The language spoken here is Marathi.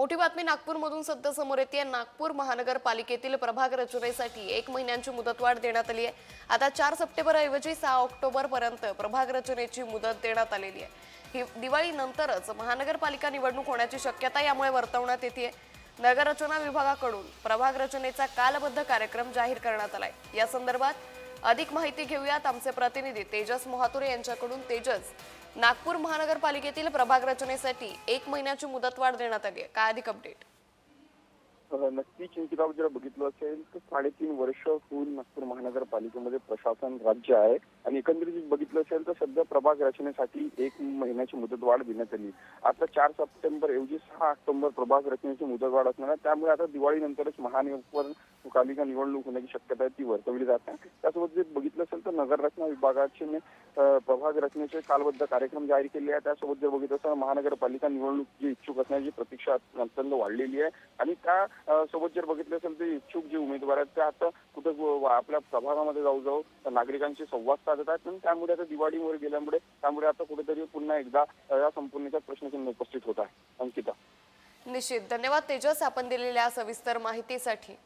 मोठी बातमी नागपूरमधून सध्या समोर येते. नागपूर महानगरपालिकेतील प्रभाग रचनेसाठी एक महिन्यांची मुदतवाढ देण्यात आली आहे. आता चार सप्टेंबर ऐवजी सहा ऑक्टोबर पर्यंत प्रभाग रचनेची मुदत देण्यात आलेली आहे. ही दिवाळीनंतरच महानगरपालिका निवडणूक होण्याची शक्यता यामुळे वर्तवण्यात येते. नगररचना विभागाकडून प्रभाग रचनेचा कालबद्ध कार्यक्रम जाहीर करण्यात आलाय. या संदर्भात अधिक माहिती घेऊयात आमचे प्रतिनिधी तेजस मोहातुरे यांच्याकडून. तेजस नागपूर महानगरपालिकेतील प्रभाग रचनेसाठी एक महिन्याची मुदतवाढ देण्यात आली आहे. काय अधिक अपडेट नक्की चिंतिताव जर बघितलं असेल तर साडेतीन वर्ष होऊन नागपूर महानगरपालिकेमध्ये प्रशासन राज्य आहे. आणि एकंदरीत बघितलं असेल तर सध्या प्रभाग रचनेसाठी एक महिन्याची मुदतवाढ देण्यात आली. आता चार सप्टेंबर ऐवजी सहा ऑक्टोबर प्रभाग रचनेची मुदतवाढ असणार आहे. त्यामुळे आता दिवाळीनंतरच महानगरपालिका निवडणूक होण्याची शक्यता आहे ती वर्तवली जात आहे त्यासोबत जर बघितलं असेल तर नगर रचना विभागाचे प्रभाग रचनेचे कालबद्ध कार्यक्रम जाहीर केले आहे त्यासोबत जर बघितलं तर महानगरपालिका निवडणूक जी इच्छुक असण्याची प्रतीक्षा अत्यंत वाढलेली आहे. आणि त्या सोबत जर बघितलं असेल तर इच्छुक जे उमेदवार आहेत ते आता कुठं आपल्या प्रभागामध्ये जाऊ जाऊ नागरिकांशी संवाद साधत आहेत आणि त्यामुळे आता दिवाळीवर गेल्यामुळे त्यामुळे आता कुठेतरी पुन्हा एकदा या संपूर्णच्या प्रश्नचिन्ह उपस्थित होत आहे. अंकिता. निश्चित. धन्यवाद तेजस आपण दिलेल्या सविस्तर माहितीसाठी.